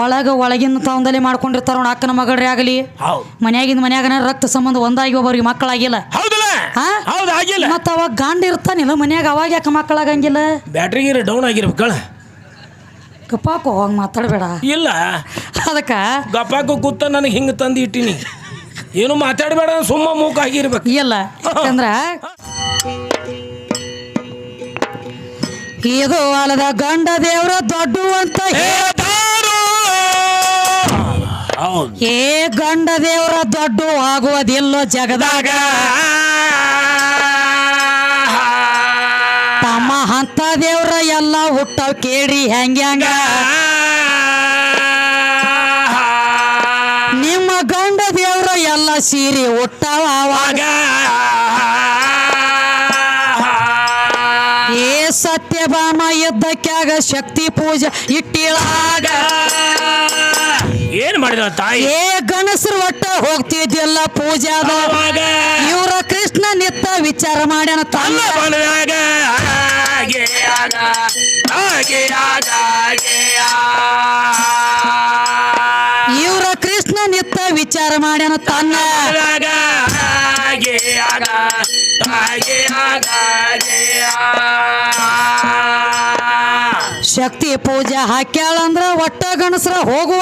ಒಳಗ ಒಳಗಿನ ತಾವಂದಲ್ಲಿ ಮಾಡ್ಕೊಂಡಿರ್ತಾರ ನೋಡ್ ಅಕ್ಕನ ಮಗಳ್ರಿ ಆಗಲಿ. ಮನ್ಯಾಗಿಂದ ಮನ್ಯಾಗನ ರಕ್ತ ಸಂಬಂಧ ಒಂದಾಗಿ ಒಬ್ಬರಿಗೆ ಮಕ್ಕಳಾಗಿಲ್ಲ. ಹೌದಲ್ಲ? ಹೌದು ಆಗಿಲ್ಲ. ಮತ್ತ ಅವಾಗ ಗಂಡ ಇರ್ತಾನಿಲ್ಲ ಮನ್ಯಾಗ ಅವಾಗ ಯಾಕೆ ಮಕ್ಕಳಾಗಂಗಿಲ್ಲ? ಬ್ಯಾಟ್ರಿ ಗೀರಿ ಡೌನ್ ಆಗಿರ್ಬೇಕಳ ಗಪ್ಪಾಕು ಅವಾಗ ಮಾತಾಡಬೇಡ. ಇಲ್ಲ. ಅದಕ್ಕ ಗಪ್ಪಾಕು ಕೂತ ನನಗೆ ಹಿಂಗೆ ತಂದು ಇಟ್ಟಿನಿ. ಏನು ಮಾತಾಡಬೇಡ ಸುಮ್ಮ ಮೂಕ ಆಗಿರ್ಬೇಕು. ಇಲ್ಲ. ಯಾಕಂದ್ರ ಇದು ಅಲ್ಲದ ಗಂಡ ದೇವ್ರ ದೊಡ್ಡ ಅಂತ ಹೇಳ್ತಾರೋ. ಏ ಗಂಡ ದೇವರ ದೊಡ್ಡ ಆಗುವುದಿಲ್ಲೋ ಜಗದಾಗ. ತಮ್ಮ ಹಂತ ದೇವ್ರ ಎಲ್ಲ ಹುಟ್ಟವ್ ಕೇಳಿ ಹೆಂಗ ಹೆಂಗ. ನಿಮ್ಮ ಗಂಡ ದೇವ್ರ ಎಲ್ಲ ಸೀರೆ ಹುಟ್ಟವ ಅವಾಗ ಏ ಸತ್ಯಭಾಮ ಯುದ್ಧಕ್ಕಾಗ ಶಕ್ತಿ ಪೂಜೆ ಇಟ್ಟಿಳಾಗ. ಏನ್ ಮಾಡಿದ ತಾಯಿ? ಏ ಗಣಸರು ಒಟ್ಟ ಹೋಗ್ತಿದ್ಯಲ್ಲ ಪೂಜಾದ ಅವಾಗ ಇವ್ರ ಕೃಷ್ಣ ನಿತ್ತ ವಿಚಾರ ಮಾಡ್ಯಾನ ತನ್ನ ಬಂದಾಗ ಹಾಗೆ ಆಗ ಹಾಗೆ ಆಗ ಹಾಗೆ ಇವ್ರ ಕೃಷ್ಣ ನಿತ್ತ ವಿಚಾರ ಮಾಡ್ಯಾನ ತನ್ನ. ಆಗ ಹಾಗೆ ಆಗ ಹಾಗೆ ಆಗ ಹಾಗೆ ಶಕ್ತಿ ಪೂಜೆ ಹಾಕ್ಯಾಳಂದ್ರ ಒಟ್ಟ ಗಣಸ್ರ ಹೋಗುವ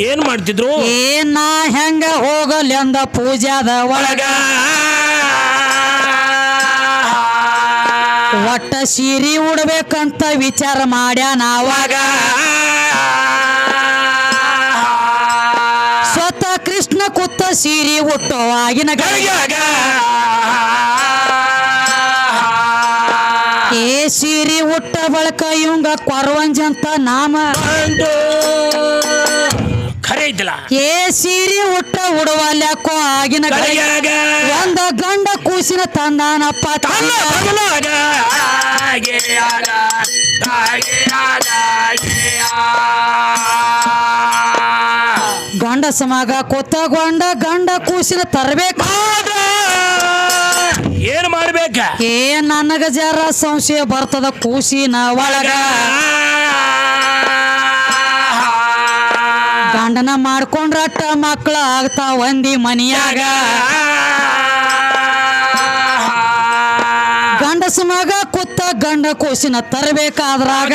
ಏನ್ ಮಾಡ್ತಿದ್ರು? ಏನ ನಾ ಹೆಂಗ ಹೋಗಲಿ ಅಂದ ಪೂಜಾದ ಒಳಗ? ಒಟ್ಟ ಸೀರಿ ಉಡ್ಬೇಕಂತ ವಿಚಾರ ಮಾಡ್ಯಾನ ಅವಾಗ. ಸ್ವತಃ ಕೃಷ್ಣ ಕುತ್ತ ಸೀರಿ ಹುಟ್ಟುವಾಗಿನ ಗಳಿಗೆ ಸೀರಿ ಹುಟ್ಟ ಬಳಕ ಇವಂಗ ಕೊರವಂಜ ಅಂತ ನಾಮ. ಖರೆ ಏ ಸೀರಿ ಹುಟ್ಟ ಉಡವಲ್ಯಾಕೋ ಆಗಿನ ಒಂದ ಗಂಡ ಕೂಸಿನ ತಂದಾನಪ್ಪ ಗಂಡ ಸಮಾಗ ಬದಲಾಗ ಆಗ ಆಗ ಕೊತ್ತಗೊಂಡ ಗಂಡ ಕೂಸಿನ ತರಬೇಕು. ಆಗ ಏನ್ ಮಾಡ್ಬೇಕ ಏ ನನಗ ಜರ ಸಂಶಯ ಬರ್ತದ ಕೂಸಿ ಒಳಗ ಗಂಡನ ಮಾಡ್ಕೊಂಡ್ರಟ್ಟ ಮಕ್ಕಳ ಆಗ್ತಾ ಒಂದಿ ಮನಿಯಾಗ ಗಂಡಸ ಮಗ ಕುತ್ತ ಗಂಡ ಕೂಸಿನ ತರಬೇಕಾದ್ರಾಗ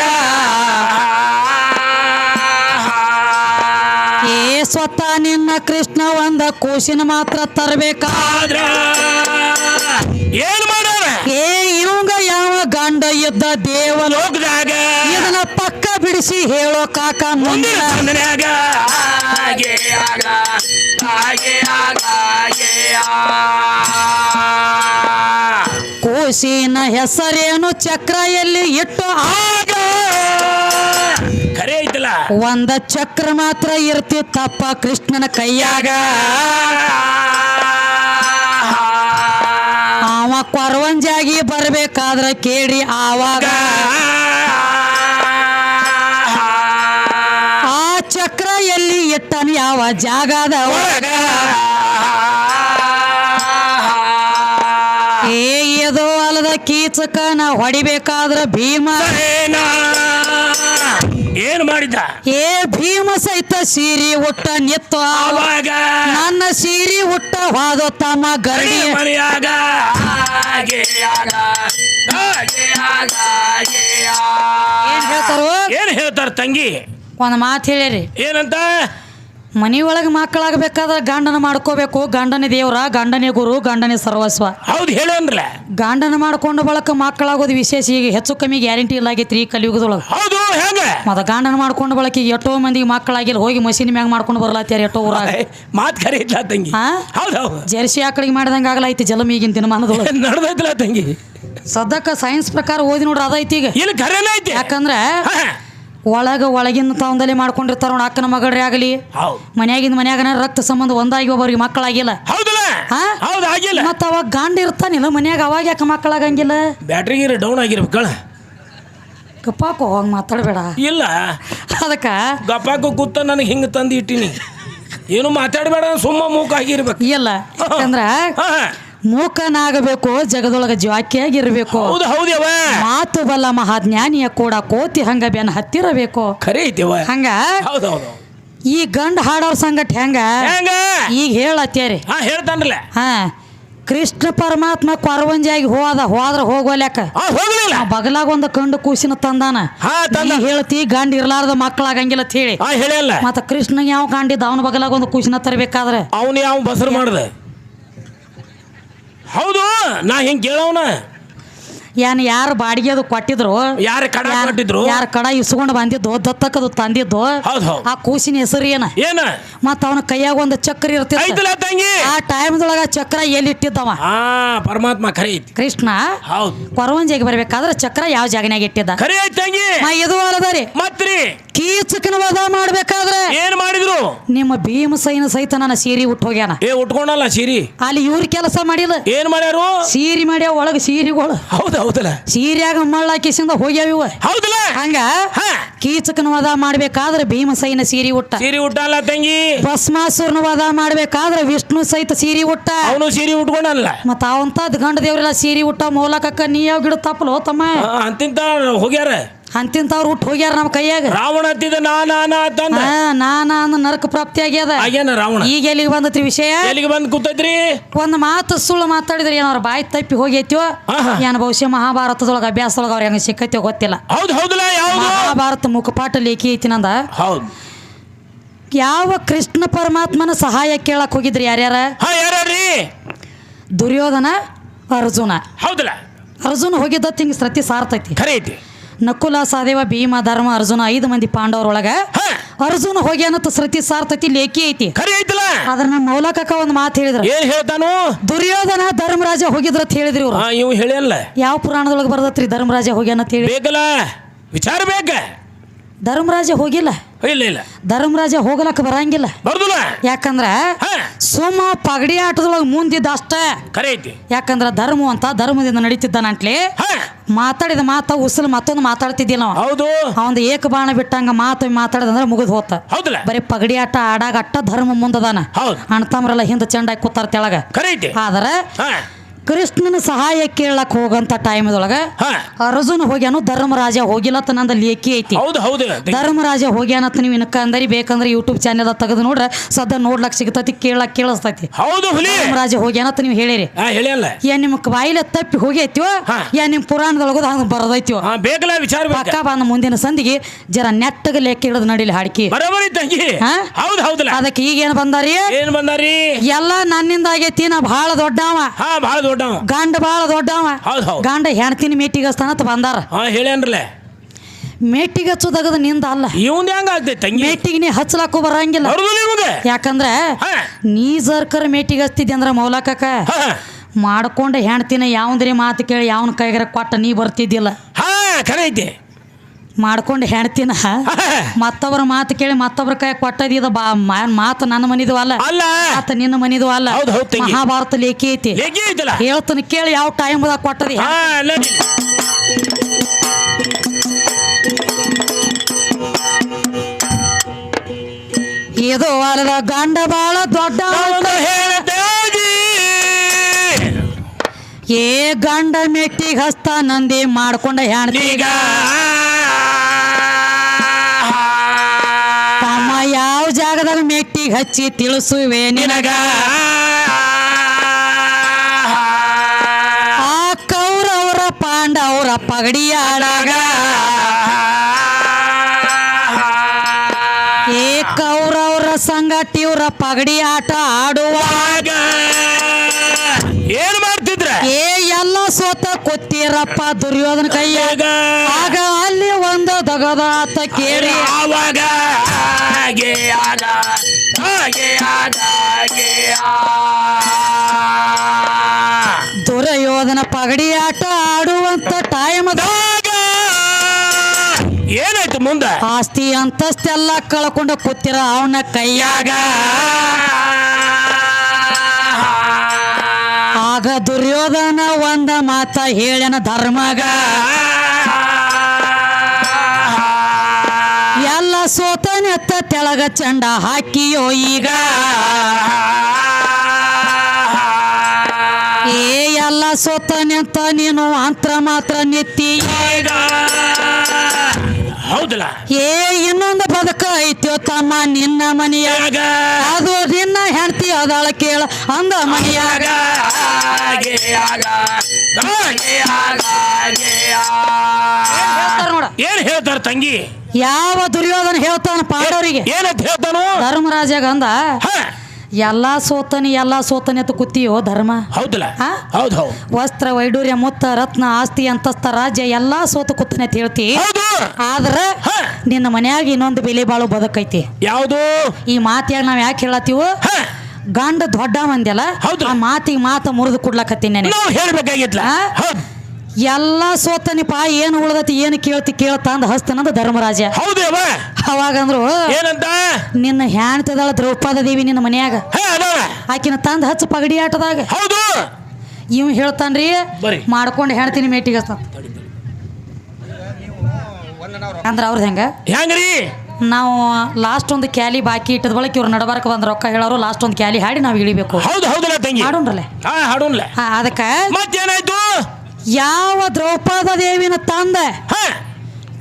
ಏ ಸ್ವತಃ ನಿನ್ನ ಕೃಷ್ಣ ಒಂದ ಕೂಸಿನ ಮಾತ್ರ ತರಬೇಕಾ ಆದ್ರ ಏನ್ ಮಾಡ್ಯಾರ ಏ ಇವಂಗ ಯಾವ ಗಂಡ ಇದ್ದ ದೇವ ಲೋಕದಾಗ ಇದನ್ನ ಪಕ್ಕ ಬಿಡಿಸಿ ಹೇಳೋ ಕಾಕ ಮುಂದಿನ ಸಂದನ್ಯಾಗ ಹಾಗೆ ಆಗ. ಹಾಗೆ ಆಗ. ಹಾಗೆ ಕೂಸಿನ ಹೆಸರೇನು ಚಕ್ರ ಎಲ್ಲಿ ಇಟ್ಟು ಆಗ. ಖರೆ ಐತಲ್ಲ? ಒಂದ ಚಕ್ರ ಮಾತ್ರ ಇರ್ತಿತ್ತಪ್ಪ ಕೃಷ್ಣನ ಕೈಯಾಗ. ಬರ್ಬೇಕಾದ್ರ ಕೇಳಿ ಆವಾಗ. ಆ ಚಕ್ರ ಎಲ್ಲಿ ಎತ್ತನ ಯಾವ ಜಾಗದ ಒಳಗ ಏ ಇದು ಅಲ್ಲದ ಕೀಚಕನ ಹೊಡಿಬೇಕಾದ್ರೆ ಭೀಮ. ಏನ್ ಮಾಡಿದ್ದ? ಏ ಭೀಮ ಸಹಿತ ಸೀರಿ ಉಟ್ಟ ನಿತ್ತು. ಅವಾಗ ನನ್ನ ಸೀರಿ ಉಟ್ಟ ಹೋದ ತಮ್ಮ ಗರಡಿ. ಮರಿಯಾಗ ಏನ್ ಹೇಳ್ತಾರು? ಏನ್ ಹೇಳ್ತಾರ ತಂಗಿ? ಒಂದ್ ಮಾತು ಹೇಳಿರಿ ಏನಂತ? ಮನಿ ಒಳಗೆ ಮಕ್ಕಳಾಗಬೇಕಾದ್ರೆ ಗಂಡನ ಮಾಡ್ಕೋಬೇಕು. ಗಂಡನೇ ದೇವ್ರ ಗಂಡನೇ ಗುರು ಗಂಡನೇ ಸರ್ವಸ್ವ. ಹೌದು ಹೇಳನ್ರಲ್ಲ ಗಂಡನ ಮಾಡ್ಕೊಂಡ ಬಳಕ ಮಕ್ಕಳಾಗೋದು ವಿಶೇಷ ಈಗ ಹೆಚ್ಚು ಕಮ್ಮಿ ಗ್ಯಾರಂಟಿ ಇಲ್ಲ ಆಗೈತ್ರಿ ಈ ಕಲಿಯುಗದೊಳಗೆ. ಹೌದು ಹೆಂಗ ಮತ್ತೆ ಗಂಡನ ಮಾಡ್ಕೊಂಡ ಬಳಕ ಈಗ ಎಷ್ಟೋ ಮಂದಿಗೆ ಮಕ್ಕಳಾಗಿಲ್ಲ ಹೋಗಿ ಮಷಿನ್ ಮ್ಯಾಗ ಮಾಡ್ಕೊಂಡು ಬರ್ಲಾತ್ಯಾರ ಎಷ್ಟೋ ಊರಾಗ. ಮಾತು ಖರೆ ಇಲ್ಲ ತಂಗಿ. ಹಾ? ಹೌದು ಹೌದು. ಜರ್ಸಿ ಆಕಳಿಗೆ ಮಾಡ್ದಂಗೆ ಆಗಲೈತಿ ಜಲಮ ಈಗಿನ ದಿನಮಾನದೊಳಗೆ. ನಡ್ದೈತ್ಲಾ ತಂಗಿ. ಸದ್ಯಕ್ಕೆ ಸೈನ್ಸ್ ಪ್ರಕಾರ ಓದಿ ನೋಡ್ರಿ ಅದೈತಿ ಈಗ. ಇಲ್ಲಿ ಐತಿ. ಯಾಕಂದ್ರೆ ಒಳಗ ಒಳಗಿನ ತಾವಂದಲ್ಲಿ ಮಾಡ್ಕೊಂಡಿರ್ತಾರ ಅಕ್ಕನ ಮಗಳ್ರಿ ಆಗಲಿ. ಮನ್ಯಾಗಿಂದ ಮನ್ಯಾಗನ ರಕ್ತ ಸಂಬಂಧ ಒಂದಾಗಿ ಒಬ್ಬರಿಗೆ ಮಕ್ಕಳಾಗಿಲ್ಲ. ಮತ್ತ ಅವಾಗ ಗಂಡ ಇರ್ತಾನಿಲ್ಲ ಮನ್ಯಾಗ ಅವಾಗ ಯಾಕೆ ಮಕ್ಕಳಾಗಂಗಿಲ್ಲ? ಬ್ಯಾಟ್ರಿ ಗೀರಿ ಡೌನ್ ಆಗಿರ್ಬೇಕಳ ಕಪ್ಪಾಕೋ ಹಂಗೆ ಮಾತಾಡಬೇಡ. ಇಲ್ಲ. ಅದಕ್ಕ ಗಪ್ಪಾಕೋ ಕೂತ ನನಗೆ ಹಿಂಗೆ ತಂದು ಇಟ್ಟಿನಿ ಏನು ಮಾತಾಡಬೇಡ ಸುಮ್ಮ ಮೂಕ ಆಗಿರ್ಬೇಕು. ಇಲ್ಲ. ಯಾಕಂದ್ರ ಮೂಕನಾಗಬೇಕು ಜಗದೊಳಗ ಜ್ವಾಕಿಯಾಗಿರ್ಬೇಕು ಹೌದು ಮಾತು ಬಲ್ಲ ಮಹಾಜ್ಞಾನಿಯ ಕೂಡ ಕೋತಿ ಹಂಗ ಬೆನ್ ಹತ್ತಿರಬೇಕು. ಖರೆ ಐತಿವ ಹಂಗ? ಹೌದು ಹೌದು. ಈ ಗಂಡ ಹಾಡೋರ್ ಸಂಗಟ ಹೆಂಗ? ಹೆಂಗ? ಈಗ ಹೇಳತ್ತೇರಿ. ಹಾ ಹೇಳ್ತಾನಲ್ಲ ಹಾ ಕೃಷ್ಣ ಪರಮಾತ್ಮ ಕೊರವಂಜಿಯಾಗಿ ಹೋದ ಹೋದ್ರ ಹೋಗೋಲ್ಯಾಕ? ಹೋಗಲಿಲ್ಲ. ಹೋಗ್ಲಿಲ್ಲ ಬಗಲಾಗ ಒಂದು ಕಂಡು ಕೂಸಿನ ತಂದಾನ. ಹಾ ತಂದ. ನೀ ಹೇಳ್ತಿ ಗಂಡ ಇರ್ಲಾರ್ದ ಮಕ್ಕಳಾಗಂಗಿಲ್ಲ ಅಂತ ಹೇಳಿ. ಹೇಳಿಲ್ಲ. ಮತ್ತ ಕೃಷ್ಣ ಯಾವ ಗಂಡಿದ್ದ ಅವನ ಬಗಲಾಗ ಒಂದು ಕೂಸಿನ ತರಬೇಕಾದ್ರೆ? ಅವನು ಯಾವ ಬಸರು ಮಾಡ್ದ? ಹೌದು ನಾ ಹಿಂಗ್ ಕೇಳವನ? ಏನ್ ಯಾರು ಬಾಡಿಗೆ ಅದು ಕೊಟ್ಟಿದ್ರು ಯಾರು ಕಡ ಕೊಟ್ಟಿದ್ರು? ಯಾರು ಕಡ ಇಸ್ಕೊಂಡು ಬಂದಿದ್ದು ದತ್ತಕ್ಕದು ತಂದಿದ್ದು ಹೌದು ಹೌದು. ಆ ಕೂಸಿನ ಹೆಸರು ಏನ? ಏನ? ಮತ್ತ ಅವನ ಕೈಯಾಗ ಒಂದು ಚಕ್ರ ಇರ್ತಿತ್ತು ತಂಗಿ? ಆ ಟೈಮ್ದೊಳಗ ಚಕ್ರ ಎಲ್ಲಿ ಇಟ್ಟಿದ್ದವ ಹಾ ಪರಮಾತ್ಮ ಖರಿ ಐತಿ. ಕೃಷ್ಣ ಹೌದು. ಕೊರವಂಜಿಗೆ ಬರ್ಬೇಕಾದ್ರೆ ಚಕ್ರ ಯಾವ ಜಾಗನ್ಯಾಗ ಇಟ್ಟಿದ್ದ? ಖರಿ ಐತಿ ತಂಗಿ. ಅಲ್ಲದ ಇದು ಅಲ್ಲದರಿ ಮತ್ರಿ? ಕೀಚಕನ ವಧ ಮಾಡ್ಬೇಕಾದ್ರೆ. ಏನ್ ಮಾಡಿದ್ರು? ನಿಮ್ಮ ಭೀಮಸೈನ ಸಹಿತ ನನ್ನ ಸೀರೆ ಉಟ್ಟು ಹೋಗ್ಯಾನ. ಏ ಉಟ್ಕೊಂಡಲ್ಲ ಸೀರಿ? ಅಲ್ಲಿ ಇವ್ರ ಕೆಲಸ ಮಾಡಿಲ್ಲ. ಏನ್ ಮಾಡ್ಯಾರು? ಸೀರಿ ಮಾಡ್ಯಾವ ಒಳಗ ಸೀರೆಗಳು. ಹೌದು ಹೌದಲ್ಲ. ಸೀರ್ಯಾಗ ಮಳ್ಳಾಕಿಸಿಂದ ಹೋಗ್ಯಾವ ಇವ. ಹೌದಲ್ಲ? ಹಂಗ? ಕೀಚಕನ ವಧ ಮಾಡ್ಬೇಕಾದ್ರೆ ಭೀಮಸೈನ ಸೀರಿ ಉಟ್ಟ. ಸೀರಿ ಉಟ್ಟಲ್ಲ ತಂಗಿ? ಭಸ್ಮಾಸುರನ ವಧ ಮಾಡ್ಬೇಕಾದ್ರೆ ವಿಷ್ಣು ಸಹಿತ ಸೀರೆ ಉಟ್ಟ. ಅವನು ಸೀರಿ ಉಟ್ಕೊಂಡಲ್ಲ. ಮತ್ತ ಅವಂತ ಗಂಡ ದೇವ್ರೆಲ್ಲ ಸೀರಿ ಉಟ್ಟ ಮೂಲಕ ನೀ ಯಾವ ಗಿಡ ತಪ್ಪಲೋ ತಮ್ಮ. ಅಂತಿಂತ ಹೋಗ್ಯಾರ. ಅಂತಿಂತವ್ರು ಹುಟ್ಟು ಹೋಗ್ಯಾರ ನಮ್ಮ ಕೈಯಾಗ. ರಾವಣ ಹತ್ತಿದ ನಾ ನಾ ನಾ ಅಂತಂದ ಹಾ ನಾನ ಅಂದ ನರಕ ಪ್ರಾಪ್ತಿ ಆಗ್ಯದ. ಆಗ್ಯಾನ ರಾವಣ. ಈಗ ಎಲ್ಲಿಗೆ ಬಂದತ್ರಿ ವಿಷಯ ಎಲ್ಲಿಗೆ ಬಂದ್ ಕೂತೈತ್ರಿ ಒಂದ್ ಮಾತು ಸುಳ್ಳು ಮಾತಾಡಿದ್ರೆ ಏನವ್ರ ಬಾಯಿ ತಪ್ಪಿ ಹೋಗೈತ್ಯೋ? ಆಹಾ. ಏನ್ ಬಹುಶಃ ಮಹಾಭಾರತದೊಳಗ ಅಭ್ಯಾಸದೊಳಗ ಅವ್ರ ಹೆಂಗ ಸಿಕ್ಕೈತೋ ಗೊತ್ತಿಲ್ಲ. ಹೌದು ಹೌದಲ್ಲ ಯಾವ್ದು? ಮಹಾಭಾರತ ಮುಖಪಾಠ ಲೇಖಿ ಐತಿ ನಂದ. ಹೌದು. ಯಾವ ಕೃಷ್ಣ ಪರಮಾತ್ಮನ ಸಹಾಯ ಕೇಳಕ್ ಹೋಗಿದ್ರಿ ಯಾರ್ಯಾರ? ಹಾ ಯಾರ್ಯಾರ್ರಿ? ದುರ್ಯೋಧನ ಅರ್ಜುನ. ಹೌದಲ್ಲ ಅರ್ಜುನ ಹೋಗಿದ್ದ ಹಿಂಗ ಸತಿ ಸಾರ್ತೈತಿ ಖರೆ ಐತಿ. ನಕುಲ ಸಹದೇವ ಭೀಮ ಧರ್ಮ ಅರ್ಜುನ ಐದು ಮಂದಿ ಪಾಂಡವರೊಳಗ ಅರ್ಜುನ ಹೋಗಿ ಅನ್ನತ್ತ ಸೃತಿ ಸಾರ್ಥತಿ ಲೇಖಿ ಐತಿ. ಖರೆ ಐತಲ್ಲ? ಅದ್ರ ನಮ್ಮ ಮೌಲಕಕ್ಕ ಒಂದು ಮಾತು ಹೇಳಿದ್ರು. ಏನ್ ಹೇಳ್ತಾನು? ದುರ್ಯೋಧನ ಧರ್ಮರಾಜ ಹೋಗಿದ್ರ ಅಂತ ಹೇಳಿದ್ರಿ ಇವ್ರು. ಹಾ ಇವ್ ಹೇಳಲ್ಲ ಯಾವ ಪುರಾಣದೊಳಗೆ ಬರ್ದತ್ರಿ ಧರ್ಮರಾಜ ಹೋಗ್ಯಾನ ಅಂತ ಹೇಳಿ. ಬೇಕಲ್ಲ? ವಿಚಾರ ಬೇಕ? ಧರ್ಮರಾಜ ಹೋಗಿಲ್ಲ. ಇಲ್ಲ ಇಲ್ಲ. ಧರ್ಮರಾಜ ಹೋಗಲಕ್ಕ ಬರಂಗಿಲ್ಲ. ಬರ್ದಿಲ್ಲ. ಯಾಕಂದ್ರ ಸುಮ್ಮ ಪಗಡಿ ಆಟದೊಳಗೆ ಮುಂದಿದ್ದ ಅಷ್ಟೇ. ಖರೆ ಐತಿ. ಯಾಕಂದ್ರ ಧರ್ಮ ಅಂತ ಧರ್ಮದಿಂದ ನಡೀತಿದ್ದಾನಂಟ್ಲಿ ಹಾ. ಮಾತಾಡಿದ ಮಾತ ಉಸಲ್ ಮತ್ತೊಂದು ಮಾತಾಡ್ತಿದ್ದಿಲ್ಲ ಹೌದು. ಅವಂದ ಏಕ ಬಾಣ ಬಿಟ್ಟಂಗ ಮಾತು ಮಾತಾಡದಂದ್ರೆ ಮುಗಿದ್ ಹೋತ. ಹೌದಲ್ಲ. ಬರೀ ಪಗಡಿ ಆಟ ಆಡಾಗ ಅಟ್ಟ ಧರ್ಮ ಮುಂದದಾನ. ಅಣ್ಣ ತಮ್ಮರೆಲ್ಲ ಹಿಂದ ಚೆಂಡಾಗಿ ಕೂತಾರ ತೆಳಗ. ಕರೆಯಿತಿ ಐತಿ. ಆದ್ರ ಕೃಷ್ಣನ ಸಹಾಯ ಕೇಳಕ್ ಹೋಗಂತ ಟೈಮ್ದೊಳಗ ಅರ್ಜುನ ಹೋಗ್ಯಾನು ಧರ್ಮರಾಜ ಹೋಗಿಲ್ಲತ್ತ ನಂದ ಲೇಖಿ ಐತಿ. ಹೌದು ಹೌದು. ಧರ್ಮರಾಜ ಹೋಗ್ಯಾನತ್ ನೀವು ಇನ್ಕ ಅಂದರಿ? ಬೇಕಂದ್ರೆ ಯೂಟ್ಯೂಬ್ ಚಾನೆಲ್ ತೆಗೆದು ನೋಡ್ರ ಸದ್ದ ನೋಡ್ಲಕ್ ಸಿಗತೈತಿ ಕೇಳಕ್ ಕೇಳಿಸ್ತೈತಿ. ಹೌದು ಧರ್ಮರಾಜ ಹೋಗ್ಯಾನತ್ ನೀವು ಹೇಳಿರಿ. ಏನ್ ನಿಮ್ ಬಾಯಿಲೆ ತಪ್ಪಿ ಹೋಗೈತಿವೋ. ಏನ್ ನಿಮ್ ಪುರಾಣದೊಳಗದ ಹಂಗ ಬರದೈತಿವೋ ಬೇಕಲ್ಲ ವಿಚಾರ ಪಕ್ಕ ಬಂದ ಮುಂದಿನ ಸಂದಿಗೆ ಜರ ನೆಟ್ಟಗ ಲೆಕ್ಕ ಹಿಡಿದು ನಡಿಲಿ ಹಾಡ್ಕಿ. ಹೌದು ಹೌದಲ್ಲ. ಅದಕ್ಕೆ ಈಗ ಏನ್ ಬಂದಾರಿ? ಏನ್ ಬಂದಾರಿ? ಎಲ್ಲ ನನ್ನಿಂದ ಆಗೈತಿ ನಾ ಬಹಳ ದೊಡ್ಡವ. ಹಾ ಬಹಳ ದೊಡ್ಡವ ಗಂಡ ಬಾಳ ದೊಡ್ಡವ. ಹೌದು ಹೌದು. ಗಂಡ ಹೆಣ್ತಿನ ಮೇಟಿಗೆ ಹಚ್ತಾನಂತ ಬಂದಾರ. ಹಾ ಹೇಳ್ಯಾನ್ರಲ್ಲ ಮೇಟಿಗೆ ಹಚ್ಚೋದಾಗದ ನಿಂದ ಅಲ್ಲ. ಇವಂದ ಹೆಂಗ ಆಗ್ತೈತೆ ತಂಗಿ? ಮೇಟಿಗೆ ನೀ ಹಚ್ಚಲಾಕು ಬರಂಗಿಲ್ಲ. ಯಾಕಂದ್ರೆ ನಿಮಗೆ ಯಾಕಂದ್ರ ಹಾ. ನೀ ಜರ್ಕರ್ ಮೇಟಿಗೆ ಹಚ್ತಿದ್ದೆ ಅಂದ್ರ ಮೌಲಕಕ್ಕ. ಹಾ ಮಾಡ್ಕೊಂಡ ಹೆಣ್ತಿನ ಯಾವಂದ್ರಿ ಮಾತು ಕೇಳಿ ಯಾವನ ಕೈಗಾರ ಕೊಟ್ಟ ನೀ ಬರ್ತಿದ್ದಿಲ್ಲ. ಹಾ ಖರೆ ಐತಿ. ಮಾಡ್ಕೊಂಡು ಹೆಣ್ತಿನ ಮತ್ತೊಬ್ರ ಮತ್ತೊಬ್ಬರ ಮಾತು ಕೇಳಿ ಮತ್ತೊಬ್ಬರ ಕೈ ಕೊಟ್ಟದಿದ ಬಾ ಮಾತು ನನ್ನ ಮನಿದು ಅಲ್ಲ. ಮಾತು ನಿನ್ನ ಮನಿದು ಅಲ್ಲ. ಮಹಾಭಾರತ ಲೇಖಿ ಐತಿ. ಹೇಳ್ತಾನೆ ಕೇಳಿ ಯಾವ ಟೈಮ್ದಾಗ ಕೊಟ್ಟದಿ ಇದು ಅಲ್ಲದ ಗಂಡ ಬಾಳ ದೊಡ್ಡ ಏ ಗಂಡ ಮೆಟ್ಟಿಗೆ ಹಸ್ತ ನಂದಿ ಮಾಡ್ಕೊಂಡ ಹೆಣ್ತಿ ಹಚ್ಚಿ ತಿಳಿಸುವೆ ನಿನಗ. ಆ ಕೌರವರ ಪಾಂಡವರ ಪಗಡಿಯಾಡಾಗ ಏ ಕೌರವರ ಸಂಗಟಿಯವರ ಪಗಡಿ ಆಟ ಆಡುವಾಗ. ಏನ್ ಮಾಡ್ತಿದ್ರ? ಏ ಎಲ್ಲ ಸೋತ ಕೊತ್ತಿರಪ್ಪ ದುರ್ಯೋಧನ ಕೈಯಾಗ. ಆಗ ಅಲ್ಲಿ ಒಂದು ದಗದ ಆತ ಕೇಳಿ ಆವಾಗ ಹಾಗೆ ಆಗ. ದುರ್ಯೋಧನ ಪಗಡಿ ಆಟ ಆಡುವಂತ ಟೈಮ್ ಏನಾಯ್ತು ಮುಂದೆ? ಆಸ್ತಿ ಅಂತಸ್ತೆಲ್ಲ ಕಳ್ಕೊಂಡ ಕೂತಿರ ಅವನ ಕೈಯಾಗ. ಆಗ ದುರ್ಯೋಧನ ಒಂದ ಮಾತ ಹೇಳನ ಧರ್ಮಗ. ಸೋತನೆತ್ತ ತೆಳಗ ಚಂಡ ಹಾಕಿಯೋ ಈಗ. ಏ ಎಲ್ಲ ಸೋತನೆತ್ತ ನೀನು ಅಂತ್ರ ಮಾತ್ರ ನಿತ್ತಿ ಈಗ. ಹೌದಲ್ಲ? ಏ ಇನ್ನೊಂದು ಬದುಕ ಐತ್ಯೋ ತಮ್ಮ ನಿನ್ನ ಮನೆಯಾಗ. ಅದು ನಿನ್ನ ಹೆಂಡತಿ ಅದಾಳ ಕೇಳ ಅಂದ ಮನೆಯಾಗ. ನೋಡ. ಏನ್ ಹೇಳ್ತಾರ ತಂಗಿ? ಯಾವ ದುರ್ಯೋಧನ ಹೇಳ್ತಾನ ಪಾಂಡವರಿಗೆ? ಏನಂತ ಹೇಳ್ತಾನು? ಧರ್ಮರಾಜ ಅಂದ ಎಲ್ಲಾ ಸೋತನಿ ಎಲ್ಲಾ ಸೋತನಿ ಅಂತ ಕೂತಿಯೋ ಧರ್ಮ? ಹೌದಲ್ಲ? ಹಾ? ಹೌದ್ ಹೌದ್. ವಸ್ತ್ರ ವೈಡೂರ್ಯ ಮುತ್ತ ರತ್ನ ಆಸ್ತಿ ಅಂತಸ್ತ ರಾಜ್ಯ ಎಲ್ಲಾ ಸೋತು ಕೂತನೆ ಅಂತ ಹೇಳ್ತಿ. ಆದ್ರ ನಿನ್ನ ಮನ್ಯಾಗ ಇನ್ನೊಂದು ಬೆಲೆ ಬಾಳು ಬದುಕೈತಿ. ಯಾವುದು? ಈ ಮಾತಿಯಾಗ ನಾವ್ ಯಾಕೆ ಹೇಳತ್ತೀವ? ಗಂಡ ದೊಡ್ಡ ಮಂದಿಯಲ್ಲ ಹೌದು. ಆ ಮಾತಿಗೆ ಮಾತ ಮುರಿದು ಕೊಡ್ಲಕತ್ತೀನಿ ನನಗೆ ನಾವು ಹೇಳ್ಬೇಕಾಗಿತ್ಲ. ಹಾ? ಹೌದ್. ಎಲ್ಲಾ ಸೋತನಿಪ ಏನು ಉಳ್ದತಿ ಏನು ಕೇಳ್ತಿ ಕೇಳ್ತಾ ಅಂದ ಹಸ್ತನಂದ ಧರ್ಮರಾಜ ಹೌದೇವ ಅವಾಗಂದ್ರು ಏನಂತ? ನಿನ್ನ ಹ್ಯಾಣ್ತದಾಳ ದ್ರೌಪದ ದೇವಿ ನಿನ್ನ ಮನ್ಯಾಗ. ಆಕಿನ ತಂದ ಹಚ್ಚ ಪಗಡಿ ಆಟದಾಗ. ಹೌದು. ಇವ್ ಹೇಳ್ತಾನ್ರಿ. ಮಾಡ್ಕೊಂಡು ಹೇಳ್ತೀನಿ ಮೇಟಿಗೆ ಅಂದ್ರೆ ಅವ್ರದ್ದು ಹೆಂಗ? ಹೆಂಗ್ರಿ? ನಾವು ಲಾಸ್ಟ್ ಒಂದು ಕ್ಯಾಲಿ ಬಾಕಿ ಇಟ್ಟದ ಬಳಕ ಇವ್ರು ನಡಬಾರಕ ಬಂದ ರೊಕ್ಕ ಹೇಳೋರು ಲಾಸ್ಟ್ ಒಂದು ಕ್ಯಾಲಿ ಹಾಡಿ ನಾವು ಇಳಿಬೇಕು. ಹೌದು ಹೌದಲ್ಲ ತಂಗಿ. ಅದಕ್ಕ ಮತ್ತೇನಾಯ್ತು? ಯಾವ ದ್ರೌಪದ ದೇವಿನ ತಂದೆ? ಹ.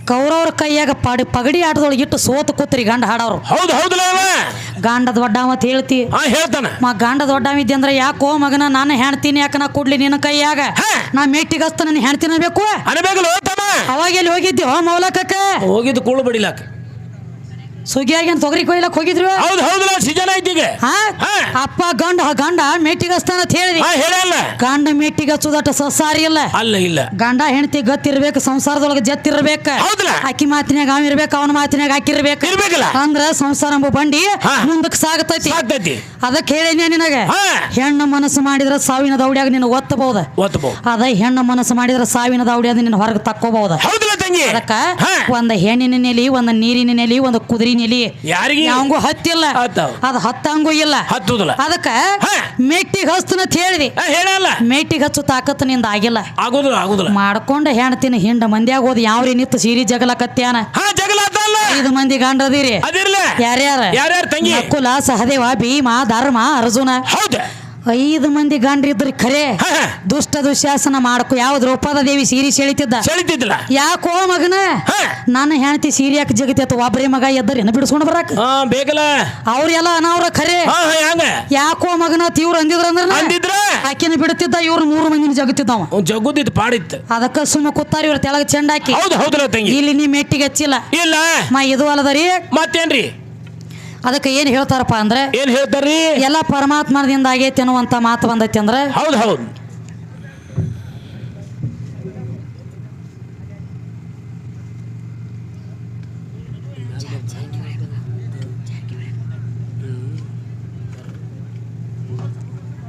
ಕೌರವ್ರ ಕೈಯಾಗ ಪಡಿ ಪಗಡಿ ಆಟದೊಳಗೆ ಇಟ್ಟು ಸೋತು ಕೂತ್ರಿ ಗಂಡ ಹಾಡವ್ರು ಹೌದು ಹೌದು ಗಂಡ ದೊಡ್ಡ ಮತ್ ಹೇಳ್ತಿ. ಹೇಳ್ತಾನೆ. ಮ ಗಂಡ ದೊಡ್ಡವಿದ್ದೆ ಅಂದ್ರೆ ಯಾಕೋ ಮಗನ ನಾನು ಹೆಣ್ತೀನಿ ಯಾಕ ನಾ ಕೊಡ್ಲಿ ನಿನ್ನ ಕೈಯಾಗ? ಹಾ. ನಾ ಮೇಟಿಗಸ್ತ ನನ್ನ ಹೆಣ್ತಿನ ಬೇಕು ಅನ್ಬೇಕಲ್ಲ ತಮ್ಮ ಅವಾಗ ಎಲ್ಲಿ ಹೋಗಿದ್ದೆ? ಮೌಲಕಕ್ಕೆ. ಹೋಗಿದ್ದು ಕೂಳು ಬಡಿಲಾಕ. ಸುಗ್ಗಿಯಾಗಿ ಅಂತ ತೊಗರಿ ಕೊಯ್ಲಕ್ ಹೋಗಿದ್ರು ಹೌದು ಹೌದು ಸೀಜನ್ ಐತಿ ಈಗ. ಹಾ? ಹಾ. ಅಪ್ಪ ಗಂಡ ಗಂಡ ಮೆಟ್ಟಿಗೆ ಹೇಳಿ ಅಂತ ಹೇಳಿದಿ ಹಾ ಹೇಳಲ್ಲ ಗಂಡ ಮೆಟ್ಟಿಗೆ ಹಚ್ಚುದಟ ಸಸಾರಿ ಇಲ್ಲ. ಅಲ್ಲ ಇಲ್ಲ. ಗಂಡ ಹೆಂಡತಿ ಗತ್ತಿರ್ಬೇಕು ಸಂಸಾರದೊಳಗೆ ಜತ್ತಿರ್ಬೇಕು. ಹೌದಲ್ಲ ಆಕಿ ಮಾತಿನಾಗ ಅವನಿರ್ಬೇಕು ಇರ್ಬೇಕು ಅವನ ಮಾತಿನಾಗ ಆಕಿರ್ಬೇಕು ಇರ್ಬೇಕಲ್ಲ. ಅಂದ್ರ ಸಂಸಾರ ಎಂಬ ಬಂಡಿ ಹಾ. ಮುಂದಕ್ಕೆ ಸಾಗತೈತಿ. ಅದಕ್ಕೆ ಹೇಳಿನ ನಿನಗೆ? ಹಾ. ಹೆಣ್ಣು ಮನಸ್ಸು ಮಾಡಿದ್ರ ಸಾವಿನ ದೌಡ್ಯಾಗ ನಿನ್ನ ಒತ್ತಬಹುದ. ಒತ್ತಬೋ ಅದ ಹೆಣ್ಣು ಮನಸ್ಸು ಮಾಡಿದ್ರ ಸಾವಿನ ದೌಡ್ಯಾದ ನಿನ್ನ ಹೊರಗೆ ತಕ್ಕೋಬಹುದ. ಹೌದಲ್ಲ ತಂಗಿ. ಅದಕ್ಕ ಹಾ. ಒಂದ್ ಹೆಣ್ಣಿನ ನೆಲಿ ಒಂದ್ ನೀರಿನ ನೆಲಿ ಒಂದ್ ಕುದುರಿ ನೆಲಿ. ಯಾರಿಗೆ? ಯಾವಂಗೂ ಹತ್ತಿಲ್ಲ. ಅದು ಅದ ಹತ್ತಂಗೂ ಇಲ್ಲ. ಹತ್ತುದಿಲ್ಲ ಅದಕ್ಕ ಹಾ. ಮೆಟ್ಟಿಗೆ ಹಸ್ತನ ಅಂತ ಹೇಳಿದಿ. ಹೇಳಲ್ಲ ಮೇಟಿಗೆ ಹಚ್ಚು ತಾಕತ್ನಿಂದ ಆಗಿಲ್ಲ. ಆಗುದಿಲ್ಲ ಆಗುದಿಲ್ಲ. ಮಾಡ್ಕೊಂಡ ಹೆಣ್ತಿನ ಹಿಂಡ ಮಂದ್ಯಾಗ ಹೋದ್ ಯಾವ್ರಿ ನಿತ್ತು ಸೀರಿ ಜಗಲಕತ್ಯಾನ? ಹಾ ಜಗಳ ಆತಲ್ಲ ಐದು ಮಂದಿ ಗಂಡದಿರಿ ಅದಿರ್ಲ. ಯಾರ್ಯಾರ? ಯಾರ್ಯಾರ ತಂಗಿ? ನಕುಲ ಸಹದೇವ ಭೀಮ ಧರ್ಮ ಅರ್ಜುನ. ಹೌದ. ಐದು ಮಂದಿ ಗಂಡ್ರಿದ್ರು ಖರೆ. ದುಷ್ಟ ದುಶ್ಯಾಸನ ಮಾಡಕು ಯಾವ ದ್ರೌಪದ ದೇವಿ ಸೀರಿ ಸೆಳಿತಿದ್ದ? ಸೆಳಿತಿದ್ದಿಲ್ಲ. ಯಾಕೋ ಮಗನ? ನನ್ನ ಹೆಂಡತಿ ಸೀರೆ ಯಾಕೆ ಜಗತ್ತೈತ ಒಬ್ಬರೇ ಮಗ ಎದ್ದರಿ ಏನ ಬಿಡಿಸ್ಕೊಂಡು ಬರಾಕ? ಬೇಕಲ್ಲ. ಅವ್ರೆಲ್ಲ ಅನಾವ್ರ ಖರೆ. ಯಾಕೋ ಮಗನ ತೀವ್ರ ಅಂದಿದ್ರ ಅಂದ್ರ ಆಕಿನ ಬಿಡುತ್ತಿದ್ದ ಇವ್ರು ಮೂರು ಮಂದಿನ ಜಗತ್ತಿದ್ದವ. ಜಗುದಿದ್ ಪಾಡಿತ್ತು ಅದಕ್ಕ ಸುಮ್ಮ ಕೂತಾರ ಇವ್ರ ತೆಳಗ ಚೆಂಡಾಕಿ ಹೌದು ಹೌದಲ್ಲ ತಂಗಿ. ಇಲ್ಲಿ ನೀ ಮೆಟ್ಟಿಗೆ ಹಚ್ಚಿಲ್ಲ. ಇಲ್ಲ. ಮಾ ಇದು ಅಲ್ಲದ ರೀ ಮತ್ತೇನ್ರಿ? ಅದಕ್ಕೆ ಏನ್ ಹೇಳ್ತಾರಪ್ಪ ಅಂದ್ರೆ ಏನ್ ಹೇಳ್ತಾರ್ರಿ? ಎಲ್ಲ ಪರಮಾತ್ಮದಿಂದ ಆಗೈತಿ ಅನ್ನುವಂತ ಮಾತು ಬಂದೈತಿ ಅಂದ್ರೆ ಹೌದು ಹೌದು.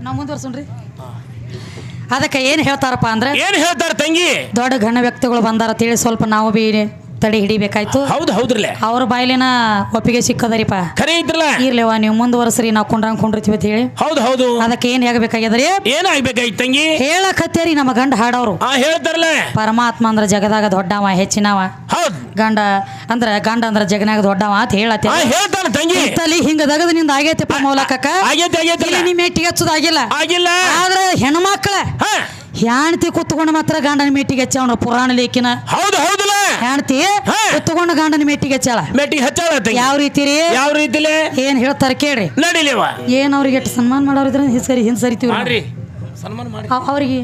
ನಾವು ಮುಂದುವರ್ಸೋಣ್ರಿ ಅದಕ್ಕೆ ಏನ್ ಹೇಳ್ತಾರಪ್ಪ ಅಂದ್ರೆ ಏನ್ ಹೇಳ್ತಾರ ತಂಗಿ? ದೊಡ್ಡ ಗಣ್ಯ ವ್ಯಕ್ತಿಗಳು ಬಂದಾರ ತಿಳಿ ಸ್ವಲ್ಪ ನಾವು ಬಿ ತಡೆ ಹಿಡಿಬೇಕಾಯ್ತು. ಹೌದು ಹೌದ್ರಲ್ಲ? ಅವ್ರ ಬಾಯ್ಲಿನ ಒಪ್ಪಿಗೆ ಸಿಕ್ಕದರಿಪ ಖರೆ ಇದ್ರಲ್ಲ? ಇರ್ಲಿವ ನೀವು ಮುಂದುವರೆಸ್ರಿ ನಾವು ಕುಂಡ್ರಂಗ್ ಕುಂಡಿರ್ತೀವಿ ಅಂತ ಹೇಳಿ. ಹೌದು ಹೌದು. ಅದಕ್ಕೆ ಏನ್ ಹೇಗಬೇಕಾಗ್ಯದ್ರಿ ಏನಾಗ್ಬೇಕಾಯ್ತು ತಂಗಿ? ಹೇಳಕತ್ತೇರಿ ನಮ್ಮ ಗಂಡ ಹಾಡವ್ರು. ಆ ಹೇಳ್ತಾರಲ್ಲ? ಪರಮಾತ್ಮ ಅಂದ್ರ ಜಗದಾಗ ದೊಡ್ಡವ ಹೆಚ್ಚಿನವ. ಹೌದು. ಗಂಡ ಅಂದ್ರ ಗಂಡ ಅಂದ್ರ ಜಗನಾಗ ದೊಡ್ಡವ ಅಂತ ಹೇಳತ್ತೆ ಆ ಹೇಳ್ತಾರ ತಂಗಿ. ತಲಿ ಹಿಂಗ ದಗದ ನಿಂದ ಆಗೈತೆ ಮೌಲಕಕ್ಕ. ಆಗೈತೆ ಆಗೈತೆ ನಿಮ್ಮ ಮೆಟ್ಟಿಗೆ ಹಚ್ಚೋದಾಗಿಲ್ಲ ಆಗಿಲ್ಲ. ಆದ್ರೆ ಹೆಣ್ಮಕ್ಳ ಹೆಣ್ತಿ ಕುತ್ಕೊಂಡು ಮಾತ್ರ ಗಂಡನ ಮೆಟ್ಟಿಗೆ ಹಚ್ಚವಣ್ರ ಪುರಾಣ ಲೇಖಿನ. ಹೌದು ಹೌದಲ್ಲ ಹೆಣ್ತಿ. ಕುತ್ಕೊಂಡು ಗಂಡನ ಮೇಟಿಗೆ ಹಚ್ಚಾಳ. ಮೆಟ್ಟಿಗೆ ಹಚ್ಚಾಳ ಯಾವ ರೀತಿ ರೀ ಯಾವ ರೀತಿ ಏನ್ ಹೇಳ್ತಾರ ಕೇಳ್ರಿ. ನಡಿಲಿವ? ಏನ್ ಅವ್ರಿಗೆ ಎಷ್ಟು ಸನ್ಮಾನ ಮಾಡೋರಿದ್ರೆ ಹಿಂದ್ ಸರಿ ಹಿಂದ್ ಸರಿತೀವಿ ಸನ್ಮಾನ ಮಾಡಿ. ಅವ್ರಿಗೆ.